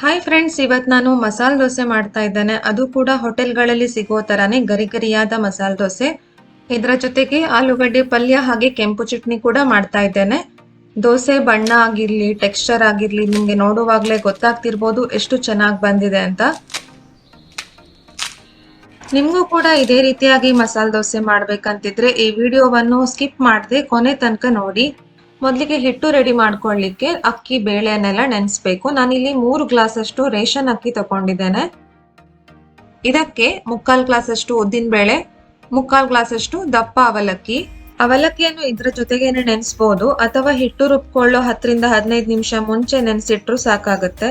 Hi friends ಇವತ್ತು ನಾನು ಮಸಾಲೆ ದೋಸೆ ಮಾಡ್ತಾ ಇದ್ದೇನೆ. ಅದು ಕೂಡ ಹೋಟೆಲ್ಗಳಲ್ಲಿ ಸಿಗೋ ಥರನೇ ಗರಿ ಗರಿಯಾದ ಮಸಾಲೆ ದೋಸೆ. ಇದರ ಜೊತೆಗೆ ಆಲೂಗಡ್ಡೆ ಪಲ್ಯ ಹಾಗೆ ಕೆಂಪು ಚಟ್ನಿ ಕೂಡ ಮಾಡ್ತಾ ಇದ್ದೇನೆ. ದೋಸೆ ಬಣ್ಣ ಆಗಿರ್ಲಿ ಟೆಕ್ಸ್ಚರ್ ಆಗಿರ್ಲಿ ನಿಮಗೆ ನೋಡುವಾಗಲೇ ಗೊತ್ತಾಗ್ತಿರ್ಬೋದು ಎಷ್ಟು ಚೆನ್ನಾಗಿ ಬಂದಿದೆ ಅಂತ. ನಿಮಗೂ ಕೂಡ ಇದೇ ರೀತಿಯಾಗಿ ಮಸಾಲೆ ದೋಸೆ ಮಾಡ್ಬೇಕಂತಿದ್ರೆ ಈ ವಿಡಿಯೋವನ್ನು ಸ್ಕಿಪ್ ಮಾಡದೆ ಕೊನೆ ತನಕ ನೋಡಿ. ಮೊದಲಿಗೆ ಹಿಟ್ಟು ರೆಡಿ ಮಾಡ್ಕೊಳ್ಳಿಕ್ಕೆ ಅಕ್ಕಿ, ಬೇಳೆನೆಲ್ಲ ನೆನೆಸ್ಬೇಕು. ನಾನಿಲ್ಲಿ ಮೂರು ಗ್ಲಾಸ್ ಅಷ್ಟು ರೇಷನ್ ಅಕ್ಕಿ ತಗೊಂಡಿದ್ದೇನೆ. ಇದಕ್ಕೆ ಮುಕ್ಕಾಲ್ ಗ್ಲಾಸ್ ಅಷ್ಟು ಉದ್ದಿನ ಬೇಳೆ, ಮುಕ್ಕಾಲ್ ಗ್ಲಾಸ್ ಅಷ್ಟು ದಪ್ಪ ಅವಲಕ್ಕಿ. ಅವಲಕ್ಕಿಯನ್ನು ಇದರ ಜೊತೆಗೇನೆ ನೆನೆಸ್ಬೋದು. ಅಥವಾ ಹಿಟ್ಟು ರುಬ್ಕೊಳ್ಳೋ ಹತ್ತರಿಂದ ಹದಿನೈದು ನಿಮಿಷ ಮುಂಚೆ ನೆನೆಸಿಟ್ರು ಸಾಕಾಗುತ್ತೆ.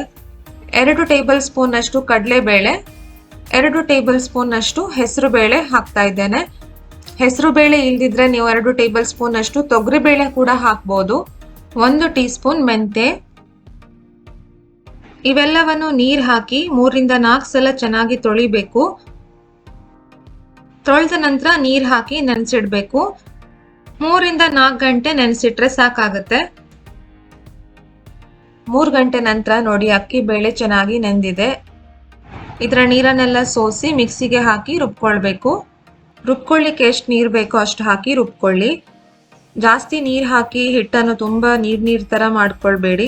ಎರಡು ಟೇಬಲ್ ಸ್ಪೂನ್ ಅಷ್ಟು ಕಡಲೆಬೇಳೆ, ಎರಡು ಟೇಬಲ್ ಸ್ಪೂನ್ ಅಷ್ಟು ಹೆಸರು ಬೇಳೆ ಹಾಕ್ತಾ ಇದ್ದೇನೆ. ಹೆಸರು ಬೇಳೆ ಇಲ್ದಿದ್ರೆ ನೀವು ಎರಡು ಟೇಬಲ್ ಸ್ಪೂನ್ ಅಷ್ಟು ತೊಗರಿ ಬೇಳೆ ಕೂಡ ಹಾಕ್ಬೋದು. ಒಂದು ಟೀ ಸ್ಪೂನ್ ಮೆಂತೆ. ಇವೆಲ್ಲವನ್ನು ನೀರ್ ಹಾಕಿ ಮೂರಿಂದ ನಾಲ್ಕು ಸಲ ಚೆನ್ನಾಗಿ ತೊಳಿಬೇಕು. ತೊಳೆದ ನಂತರ ನೀರ್ ಹಾಕಿ ನೆನೆಸಿಡ್ಬೇಕು. ಮೂರಿಂದ ನಾಲ್ಕು ಗಂಟೆ ನೆನೆಸಿಟ್ರೆ ಸಾಕಾಗುತ್ತೆ. ಮೂರು ಗಂಟೆ ನಂತರ ನೋಡಿ ಅಕ್ಕಿ ಬೇಳೆ ಚೆನ್ನಾಗಿ ನೆಂದಿದೆ. ಇದರ ನೀರನ್ನೆಲ್ಲ ಸೋಸಿ ಮಿಕ್ಸಿಗೆ ಹಾಕಿ ರುಬ್ಕೊಳ್ಬೇಕು. ರುಬ್ಕೊಳ್ಳಿಕ್ಕೆ ಎಷ್ಟು ನೀರು ಬೇಕೋ ಅಷ್ಟು ಹಾಕಿ ರುಬ್ಕೊಳ್ಳಿ. ಜಾಸ್ತಿ ನೀರು ಹಾಕಿ ಹಿಟ್ಟನ್ನು ತುಂಬ ನೀರು ನೀರು ಥರ ಮಾಡ್ಕೊಳ್ಬೇಡಿ.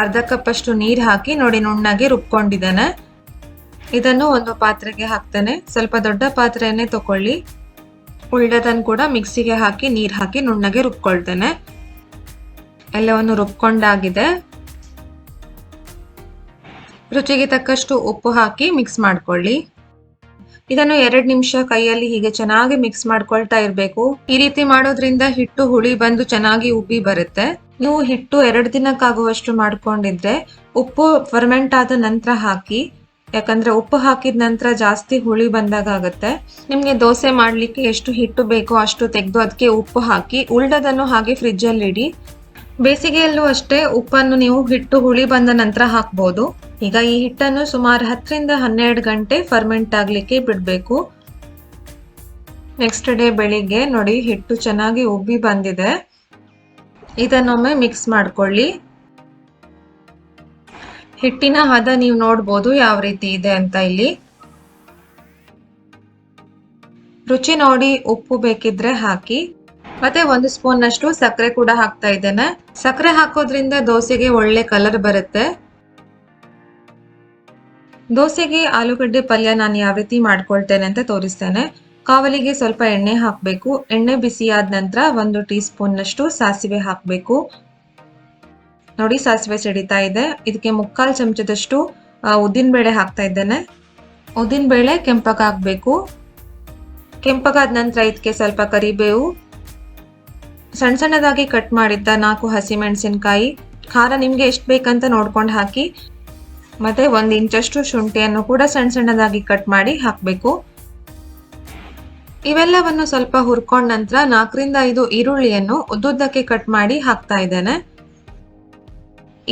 ಅರ್ಧ ಕಪ್ ಅಷ್ಟು ನೀರು ಹಾಕಿ ನೋಡಿ ನುಣ್ಣಗೆ ರುಬ್ಕೊಂಡಿದ್ದೇನೆ. ಇದನ್ನು ಒಂದು ಪಾತ್ರೆಗೆ ಹಾಕ್ತೇನೆ. ಸ್ವಲ್ಪ ದೊಡ್ಡ ಪಾತ್ರೆಯನ್ನೇ ತಗೊಳ್ಳಿ ಉಳ್ಳದನ್ನು ಕೂಡ ಮಿಕ್ಸಿಗೆ ಹಾಕಿ ನೀರು ಹಾಕಿ ನುಣ್ಣಗೆ ರುಬ್ಕೊಳ್ತೇನೆ. ಎಲ್ಲವನ್ನು ರುಬ್ಕೊಂಡಾಗಿದೆ. ರುಚಿಗೆ ತಕ್ಕಷ್ಟು ಉಪ್ಪು ಹಾಕಿ ಮಿಕ್ಸ್ ಮಾಡ್ಕೊಳ್ಳಿ. ಇದನ್ನು ಎರಡ್ ನಿಮಿಷ ಕೈಯಲ್ಲಿ ಹೀಗೆ ಚೆನ್ನಾಗಿ ಮಿಕ್ಸ್ ಮಾಡ್ಕೊಳ್ತಾ ಇರಬೇಕು. ಈ ರೀತಿ ಮಾಡೋದ್ರಿಂದ ಹಿಟ್ಟು ಹುಳಿ ಬಂದು ಚೆನ್ನಾಗಿ ಉಬ್ಬಿ ಬರುತ್ತೆ. ನೀವು ಹಿಟ್ಟು ಎರಡು ದಿನಕ್ಕಾಗುವಷ್ಟು ಮಾಡ್ಕೊಂಡಿದ್ರೆ ಉಪ್ಪು ಫರ್ಮೆಂಟ್ ಆದ ನಂತರ ಹಾಕಿ, ಯಾಕಂದ್ರೆ ಉಪ್ಪು ಹಾಕಿದ ನಂತರ ಜಾಸ್ತಿ ಹುಳಿ ಬಂದಾಗ ಆಗುತ್ತೆ. ನಿಮ್ಗೆ ದೋಸೆ ಮಾಡ್ಲಿಕ್ಕೆ ಎಷ್ಟು ಹಿಟ್ಟು ಬೇಕೋ ಅಷ್ಟು ತೆಗೆದು ಅದಕ್ಕೆ ಉಪ್ಪು ಹಾಕಿ, ಉಳ್ದದನ್ನು ಹಾಗೆ ಫ್ರಿಜ್ಜಲ್ಲಿ ಇಡಿ. ಬೇಸಿಗೆಯಲ್ಲೂ ಅಷ್ಟೇ ಉಪ್ಪನ್ನು ನೀವು ಹಿಟ್ಟು ಹುಳಿ ಬಂದ ನಂತರ ಹಾಕ್ಬೋದು. ಈಗ ಈ ಹಿಟ್ಟನ್ನು ಸುಮಾರು ಹತ್ತರಿಂದ ಹನ್ನೆರಡು ಗಂಟೆ ಫರ್ಮೆಂಟ್ ಆಗಲಿಕ್ಕೆ ಬಿಡಬೇಕು. ನೆಕ್ಸ್ಟ್ ಡೇ ಬೆಳಿಗ್ಗೆ ನೋಡಿ ಹಿಟ್ಟು ಚೆನ್ನಾಗಿ ಉಬ್ಬಿ ಬಂದಿದೆ. ಇದನ್ನೊಮ್ಮೆ ಮಿಕ್ಸ್ ಮಾಡ್ಕೊಳ್ಳಿ. ಹಿಟ್ಟಿನ ಹದ ನೀವು ನೋಡ್ಬೋದು ಯಾವ ರೀತಿ ಇದೆ ಅಂತ ಇಲ್ಲಿ. ರುಚಿ ನೋಡಿ ಉಪ್ಪು ಬೇಕಿದ್ರೆ ಹಾಕಿ. ಮತ್ತೆ ಒಂದು ಸ್ಪೂನ್ ಅಷ್ಟು ಸಕ್ಕರೆ ಕೂಡ ಹಾಕ್ತಾ ಇದ್ದೇನೆ. ಸಕ್ಕರೆ ಹಾಕೋದ್ರಿಂದ ದೋಸೆಗೆ ಒಳ್ಳೆ ಕಲರ್ ಬರುತ್ತೆ. ದೋಸೆಗೆ ಆಲೂಗಡ್ಡೆ ಪಲ್ಯ ನಾನು ಯಾವ ರೀತಿ ಮಾಡ್ಕೊಳ್ತೇನೆ ಅಂತ ತೋರಿಸ್ತೇನೆ. ಕಾವಲಿಗೆ ಸ್ವಲ್ಪ ಎಣ್ಣೆ ಹಾಕಬೇಕು. ಎಣ್ಣೆ ಬಿಸಿ ಆದ ನಂತರ ಒಂದು ಟೀ ಸ್ಪೂನ್ನಷ್ಟು ಸಾಸಿವೆ ಹಾಕಬೇಕು. ನೋಡಿ ಸಾಸಿವೆ ಸಿಡಿತಾ ಇದೆ. ಇದಕ್ಕೆ ಮುಕ್ಕಾಲು ಚಮಚದಷ್ಟು ಉದ್ದಿನ ಬೇಳೆ ಹಾಕ್ತಾ ಇದ್ದೇನೆ. ಉದ್ದಿನ ಬೇಳೆ ಕೆಂಪಗಾಗಬೇಕು ಕೆಂಪಗಾದ ನಂತರ ಇದಕ್ಕೆ ಸ್ವಲ್ಪ ಕರಿಬೇವು ಸಣ್ಣ ಸಣ್ಣದಾಗಿ ಕಟ್ ಮಾಡಿದ್ದ ನಾಲ್ಕು ಹಸಿಮೆಣಸಿನಕಾಯಿ ಖಾರ ನಿಮಗೆ ಎಷ್ಟು ಬೇಕಂತ ನೋಡ್ಕೊಂಡು ಹಾಕಿ, ಮತ್ತೆ ಒಂದು ಇಂಚಷ್ಟು ಶುಂಠಿಯನ್ನು ಕೂಡ ಸಣ್ಣ ಸಣ್ಣದಾಗಿ ಕಟ್ ಮಾಡಿ ಹಾಕಬೇಕು. ಇವೆಲ್ಲವನ್ನು ಸ್ವಲ್ಪ ಹುರ್ಕೊಂಡ ನಂತರ ನಾಲ್ಕರಿಂದ ಐದು ಈರುಳ್ಳಿಯನ್ನು ಉದ್ದುದ್ದಕ್ಕೆ ಕಟ್ ಮಾಡಿ ಹಾಕ್ತಾ ಇದ್ದೇನೆ.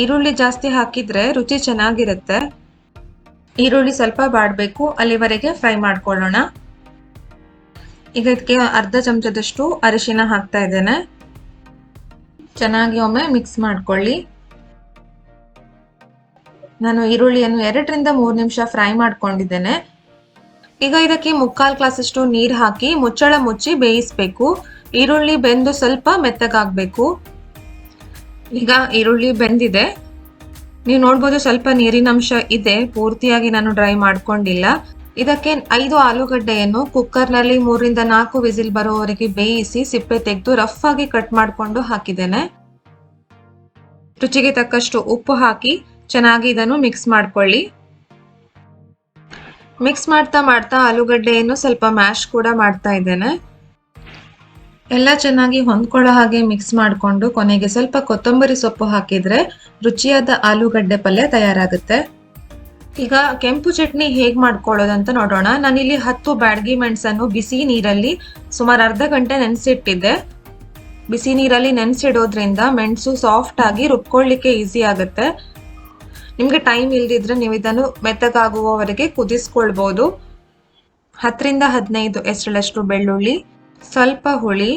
ಈರುಳ್ಳಿ ಜಾಸ್ತಿ ಹಾಕಿದ್ರೆ ರುಚಿ ಚೆನ್ನಾಗಿರುತ್ತೆ. ಈರುಳ್ಳಿ ಸ್ವಲ್ಪ ಬಾಡಬೇಕು, ಅಲ್ಲಿವರೆಗೆ ಫ್ರೈ ಮಾಡ್ಕೊಳ್ಳೋಣ. ಈಗ ಇದಕ್ಕೆ ಅರ್ಧ ಚಮಚದಷ್ಟು ಅರಿಶಿನ ಹಾಕ್ತಾ ಇದ್ದೇನೆ. ಚೆನ್ನಾಗಿ ಒಮ್ಮೆ ಮಿಕ್ಸ್ ಮಾಡ್ಕೊಳ್ಳಿ. ನಾನು ಈರುಳ್ಳಿಯನ್ನು ಎರಡರಿಂದ ಮೂರು ನಿಮಿಷ ಫ್ರೈ ಮಾಡ್ಕೊಂಡಿದ್ದೇನೆ. ಈಗ ಇದಕ್ಕೆ ಮುಕ್ಕಾಲು ಗ್ಲಾಸಷ್ಟು ನೀರು ಹಾಕಿ ಮುಚ್ಚಳ ಮುಚ್ಚಿ ಬೇಯಿಸಬೇಕು. ಈರುಳ್ಳಿ ಬೆಂದು ಸ್ವಲ್ಪ ಮೆತ್ತಗಾಗಬೇಕು. ಈಗ ಈರುಳ್ಳಿ ಬೆಂದಿದೆ. ನೀವು ನೋಡ್ಬೋದು ಸ್ವಲ್ಪ ನೀರಿನ ಅಂಶ ಇದೆ. ಪೂರ್ತಿಯಾಗಿ ನಾನು ಡ್ರೈ ಮಾಡ್ಕೊಂಡಿಲ್ಲ. ಇದಕ್ಕೆ ಐದು ಆಲೂಗಡ್ಡೆಯನ್ನು ಕುಕ್ಕರ್ನಲ್ಲಿ ಮೂರಿಂದ ನಾಲ್ಕು ವಿಸಿಲ್ ಬರುವವರೆಗೆ ಬೇಯಿಸಿ ಸಿಪ್ಪೆ ತೆಗೆದು ರಫ್ ಆಗಿ ಕಟ್ ಮಾಡಿಕೊಂಡು ಹಾಕಿದ್ದೇನೆ. ರುಚಿಗೆ ತಕ್ಕಷ್ಟು ಉಪ್ಪು ಹಾಕಿ ಚೆನ್ನಾಗಿ ಇದನ್ನು ಮಿಕ್ಸ್ ಮಾಡ್ಕೊಳ್ಳಿ. ಮಿಕ್ಸ್ ಮಾಡ್ತಾ ಮಾಡ್ತಾ ಆಲೂಗಡ್ಡೆಯನ್ನು ಸ್ವಲ್ಪ ಮ್ಯಾಶ್ ಕೂಡ ಮಾಡ್ತಾ ಇದ್ದೇನೆ. ಎಲ್ಲ ಚೆನ್ನಾಗಿ ಹೊಂದ್ಕೊಳ್ಳೋ ಹಾಗೆ ಮಿಕ್ಸ್ ಮಾಡಿಕೊಂಡು ಕೊನೆಗೆ ಸ್ವಲ್ಪ ಕೊತ್ತಂಬರಿ ಸೊಪ್ಪು ಹಾಕಿದ್ರೆ ರುಚಿಯಾದ ಆಲೂಗಡ್ಡೆ ಪಲ್ಯ ತಯಾರಾಗುತ್ತೆ. ಈಗ ಕೆಂಪು ಚಟ್ನಿ ಹೇಗ್ ಮಾಡ್ಕೊಳ್ಳೋದಂತ ನೋಡೋಣ. ನಾನಿಲ್ಲಿ ಹತ್ತು ಬ್ಯಾಡ್ಗಿ ಮೆಣಸನ್ನು ಬಿಸಿ ನೀರಲ್ಲಿ ಸುಮಾರು ಅರ್ಧ ಗಂಟೆ ನೆನೆಸಿಟ್ಟಿದ್ದೆ. ಬಿಸಿ ನೀರಲ್ಲಿ ನೆನೆಸಿಡೋದ್ರಿಂದ ಮೆಣಸು ಸಾಫ್ಟ್ ಆಗಿ ರುಬ್ಕೊಳ್ಳಿಕ್ಕೆ ಈಸಿ ಆಗುತ್ತೆ. ನಿಮಗೆ ಟೈಮ್ ಇಲ್ದಿದ್ರೆ ನೀವು ಇದನ್ನು ಮೆತ್ತಗಾಗುವವರೆಗೆ ಕುದಿಸ್ಕೊಳ್ಬೋದು. ಹತ್ತರಿಂದ ಹದಿನೈದು ಎಸಳಷ್ಟು ಬೆಳ್ಳುಳ್ಳಿ, ಸ್ವಲ್ಪ ಹುಳಿ,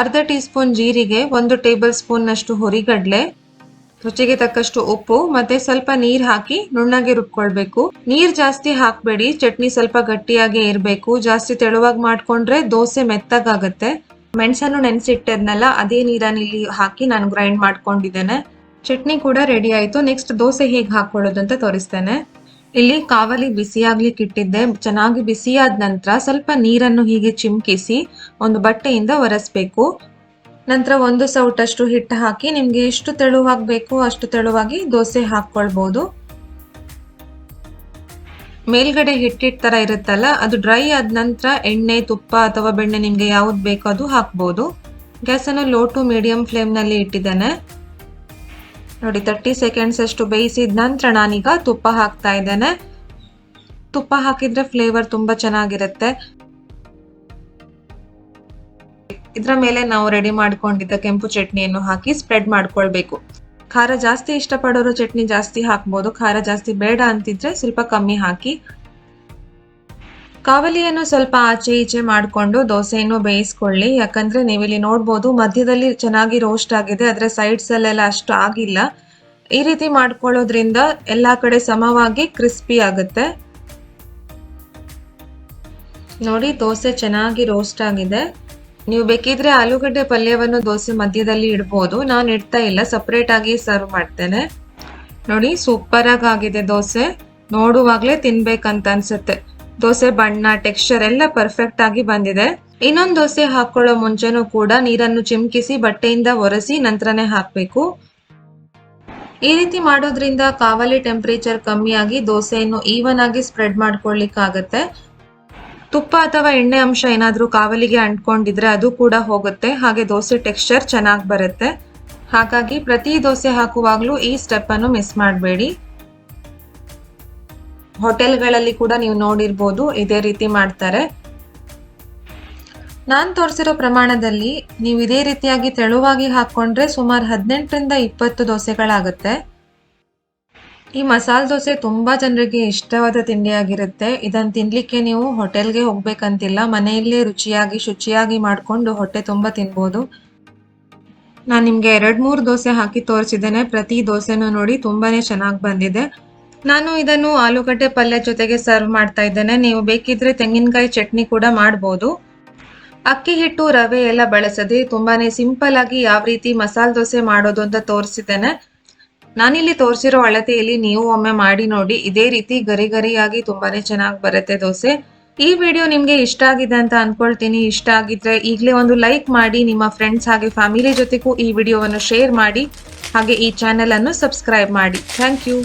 ಅರ್ಧ ಟೀ ಸ್ಪೂನ್ ಜೀರಿಗೆ, ಒಂದು ಟೇಬಲ್ ಸ್ಪೂನ್ನಷ್ಟು ಹುರಿಗಡಲೆ ರುಚಿಗೆ ತಕ್ಕಷ್ಟು ಉಪ್ಪು, ಮತ್ತೆ ಸ್ವಲ್ಪ ನೀರ್ ಹಾಕಿ ನುಣ್ಣಗೆ ರುಬ್ಕೊಳ್ಬೇಕು. ನೀರ್ ಜಾಸ್ತಿ ಹಾಕ್ಬೇಡಿ, ಚಟ್ನಿ ಸ್ವಲ್ಪ ಗಟ್ಟಿಯಾಗಿ ಇರ್ಬೇಕು. ಜಾಸ್ತಿ ತೆಳುವಾಗಿ ಮಾಡ್ಕೊಂಡ್ರೆ ದೋಸೆ ಮೆತ್ತಗಾಗತ್ತೆ. ಮೆಣಸನ್ನು ನೆನೆಸಿಟ್ಟಿದ್ನಲ್ಲ, ಅದೇ ನೀರನ್ನ ಇಲ್ಲಿ ಹಾಕಿ ನಾನು ಗ್ರೈಂಡ್ ಮಾಡ್ಕೊಂಡಿದ್ದೇನೆ. ಚಟ್ನಿ ಕೂಡ ರೆಡಿ ಆಯ್ತು. ನೆಕ್ಸ್ಟ್ ದೋಸೆ ಹೇಗೆ ಹಾಕೊಳ್ಳೋದು ಅಂತ ತೋರಿಸ್ತೇನೆ. ಇಲ್ಲಿ ಕಾವಲಿ ಬಿಸಿಯಾಗ್ಲಿಕ್ಕೆ ಇಟ್ಟಿದ್ದೆ. ಚೆನ್ನಾಗಿ ಬಿಸಿಯಾದ ನಂತರ ಸ್ವಲ್ಪ ನೀರನ್ನು ಹೀಗೆ ಚಿಮ್ಕಿಸಿ ಒಂದು ಬಟ್ಟೆಯಿಂದ ಒರೆಸ್ಬೇಕು. ನಂತರ ಒಂದು ಸೌಟಷ್ಟು ಹಿಟ್ಟು ಹಾಕಿ ನಿಮಗೆ ಎಷ್ಟು ತೆಳುವಾಗಿ ಬೇಕೋ ಅಷ್ಟು ತೆಳುವಾಗಿ ದೋಸೆ ಹಾಕ್ಕೊಳ್ಬೋದು. ಮೇಲ್ಗಡೆ ಹಿಟ್ಟಿಟ್ ಥರ ಇರುತ್ತಲ್ಲ, ಅದು ಡ್ರೈ ಆದ ನಂತರ ಎಣ್ಣೆ, ತುಪ್ಪ ಅಥವಾ ಬೆಣ್ಣೆ ನಿಮಗೆ ಯಾವ್ದು ಬೇಕೋ ಅದು ಹಾಕ್ಬೋದು. ಗ್ಯಾಸನ್ನು ಲೋ ಟು ಮೀಡಿಯಂ ಫ್ಲೇಮ್ನಲ್ಲಿ ಇಟ್ಟಿದ್ದೇನೆ. ನೋಡಿ ತರ್ಟಿ ಸೆಕೆಂಡ್ಸ್ ಅಷ್ಟು ಬೇಯಿಸಿದ ನಂತರ ನಾನೀಗ ತುಪ್ಪ ಹಾಕ್ತಾ ಇದ್ದೇನೆ. ತುಪ್ಪ ಹಾಕಿದರೆ ಫ್ಲೇವರ್ ತುಂಬ ಚೆನ್ನಾಗಿರುತ್ತೆ. ಇದರ ಮೇಲೆ ನಾವು ರೆಡಿ ಮಾಡ್ಕೊಂಡಿದ್ದ ಕೆಂಪು ಚಟ್ನಿಯನ್ನು ಹಾಕಿ ಸ್ಪ್ರೆಡ್ ಮಾಡ್ಕೊಳ್ಬೇಕು. ಖಾರ ಜಾಸ್ತಿ ಇಷ್ಟಪಡೋರು ಚಟ್ನಿ ಜಾಸ್ತಿ ಹಾಕ್ಬೋದು. ಖಾರ ಜಾಸ್ತಿ ಬೇಡ ಅಂತಿದ್ರೆ ಸ್ವಲ್ಪ ಕಮ್ಮಿ ಹಾಕಿ. ಕಾವಲಿಯನ್ನು ಸ್ವಲ್ಪ ಆಚೆ ಈಚೆ ಮಾಡಿಕೊಂಡು ದೋಸೆಯನ್ನು ಬೇಯಿಸ್ಕೊಳ್ಳಿ. ಯಾಕಂದ್ರೆ ನೀವಿಲ್ಲಿ ನೋಡ್ಬೋದು ಮಧ್ಯದಲ್ಲಿ ಚೆನ್ನಾಗಿ ರೋಸ್ಟ್ ಆಗಿದೆ. ಅದರ ಸೈಡ್ಸ್ ಅಲ್ಲೆಲ್ಲ ಅಷ್ಟು ಆಗಿಲ್ಲ. ಈ ರೀತಿ ಮಾಡ್ಕೊಳ್ಳೋದ್ರಿಂದ ಎಲ್ಲಾ ಕಡೆ ಸಮವಾಗಿ ಕ್ರಿಸ್ಪಿ ಆಗುತ್ತೆ. ನೋಡಿ, ದೋಸೆ ಚೆನ್ನಾಗಿ ರೋಸ್ಟ್ ಆಗಿದೆ. ನೀವು ಬೇಕಿದ್ರೆ ಆಲೂಗಡ್ಡೆ ಪಲ್ಯವನ್ನು ದೋಸೆ ಮಧ್ಯದಲ್ಲಿ ಇಡ್ಬೋದು. ನಾನು ಇಡ್ತಾ ಇಲ್ಲ ಸಪ್ರೇಟ್ ಆಗಿ ಸರ್ವ್ ಮಾಡ್ತೇನೆ. ನೋಡಿ ಸೂಪರ್ ಆಗಿ ಆಗಿದೆ ದೋಸೆ. ನೋಡುವಾಗ್ಲೇ ತಿನ್ಬೇಕಂತ ಅನ್ಸುತ್ತೆ. ದೋಸೆ ಬಣ್ಣ ಟೆಕ್ಸ್ಚರ್ ಎಲ್ಲ ಪರ್ಫೆಕ್ಟ್ ಆಗಿ ಬಂದಿದೆ. ಇನ್ನೊಂದು ದೋಸೆ ಹಾಕೊಳ್ಳೋ ಮುಂಚೆನೂ ಕೂಡ ನೀರನ್ನು ಚಿಮ್ಕಿಸಿ ಬಟ್ಟೆಯಿಂದ ಒರೆಸಿ ನಂತರನೇ ಹಾಕ್ಬೇಕು. ಈ ರೀತಿ ಮಾಡೋದ್ರಿಂದ ಕಾವಲಿ ಟೆಂಪರೇಚರ್ ಕಮ್ಮಿಯಾಗಿ ದೋಸೆಯನ್ನು ಈವನ್ ಆಗಿ ಸ್ಪ್ರೆಡ್ ಮಾಡ್ಕೊಳ್ಳಿಕ್ಕಾಗತ್ತೆ. ತುಪ್ಪ ಅಥವಾ ಎಣ್ಣೆ ಅಂಶ ಏನಾದರೂ ಕಾವಲಿಗೆ ಅಂಟ್ಕೊಂಡಿದ್ರೆ ಅದು ಕೂಡ ಹೋಗುತ್ತೆ. ಹಾಗೆ ದೋಸೆ ಟೆಕ್ಸ್ಚರ್ ಚೆನ್ನಾಗಿ ಬರುತ್ತೆ. ಹಾಗಾಗಿ ಪ್ರತಿ ದೋಸೆ ಹಾಕುವಾಗಲೂ ಈ ಸ್ಟೆಪ್ ಅನ್ನು ಮಿಸ್ ಮಾಡಬೇಡಿ. ಹೋಟೆಲ್ಗಳಲ್ಲಿ ಕೂಡ ನೀವು ನೋಡಿರ್ಬೋದು ಇದೇ ರೀತಿ ಮಾಡ್ತಾರೆ. ನಾನು ತೋರಿಸಿರೋ ಪ್ರಮಾಣದಲ್ಲಿ ನೀವು ಇದೇ ರೀತಿಯಾಗಿ ತೆಳುವಾಗಿ ಹಾಕೊಂಡ್ರೆ ಸುಮಾರು ಹದಿನೆಂಟರಿಂದ ಇಪ್ಪತ್ತು ದೋಸೆಗಳಾಗುತ್ತೆ. ಈ ಮಸಾಲ ದೋಸೆ ತುಂಬಾ ಜನರಿಗೆ ಇಷ್ಟವಾದ ತಿಂಡಿಯಾಗಿರುತ್ತೆ. ಇದನ್ನು ತಿನ್ನಲಿಕ್ಕೆ ನೀವು ಹೋಟೆಲ್ಗೆ ಹೋಗ್ಬೇಕಂತಿಲ್ಲ. ಮನೆಯಲ್ಲೇ ರುಚಿಯಾಗಿ, ಶುಚಿಯಾಗಿ ಮಾಡಿಕೊಂಡು ಹೊಟ್ಟೆ ತುಂಬ ತಿನ್ಬೋದು. ನಾನು ನಿಮಗೆ ಎರಡು ಮೂರು ದೋಸೆ ಹಾಕಿ ತೋರಿಸಿದ್ದೇನೆ. ಪ್ರತಿ ದೋಸೆನೂ ನೋಡಿ ತುಂಬಾನೇ ಚೆನ್ನಾಗಿ ಬಂದಿದೆ. ನಾನು ಇದನ್ನು ಆಲೂಗಡ್ಡೆ ಪಲ್ಯ ಜೊತೆಗೆ ಸರ್ವ್ ಮಾಡ್ತಾ ಇದ್ದೇನೆ. ನೀವು ಬೇಕಿದ್ರೆ ತೆಂಗಿನಕಾಯಿ ಚಟ್ನಿ ಕೂಡ ಮಾಡ್ಬೋದು. ಅಕ್ಕಿ ಹಿಟ್ಟು, ರವೆ ಎಲ್ಲ ಬಳಸದೆ ತುಂಬಾನೇ ಸಿಂಪಲ್ ಆಗಿ ಯಾವ ರೀತಿ ಮಸಾಲ ದೋಸೆ ಮಾಡೋದು ಅಂತ ತೋರಿಸಿದ್ದೇನೆ. ನಾನಿಲ್ಲಿ ತೋರಿಸಿರೋ ಅಳತೆಯಲ್ಲಿ ನೀವು ಒಮ್ಮೆ ಮಾಡಿ ನೋಡಿ. ಇದೇ ರೀತಿ ಗರಿ ಗರಿಯಾಗಿ ತುಂಬಾನೇ ಚೆನ್ನಾಗಿ ಬರುತ್ತೆ ದೋಸೆ. ಈ ವಿಡಿಯೋ ನಿಮಗೆ ಇಷ್ಟ ಆಗಿದೆ ಅಂತ ಅನ್ಕೊಳ್ತೀನಿ. ಇಷ್ಟ ಆಗಿದ್ರೆ ಈಗಲೇ ಒಂದು ಲೈಕ್ ಮಾಡಿ, ನಿಮ್ಮ ಫ್ರೆಂಡ್ಸ್ ಹಾಗೆ ಫ್ಯಾಮಿಲಿ ಜೊತೆಗೂ ಈ ವಿಡಿಯೋವನ್ನು ಶೇರ್ ಮಾಡಿ, ಹಾಗೆ ಈ ಚಾನೆಲ್ ಅನ್ನು ಸಬ್ಸ್ಕ್ರೈಬ್ ಮಾಡಿ. Thank you.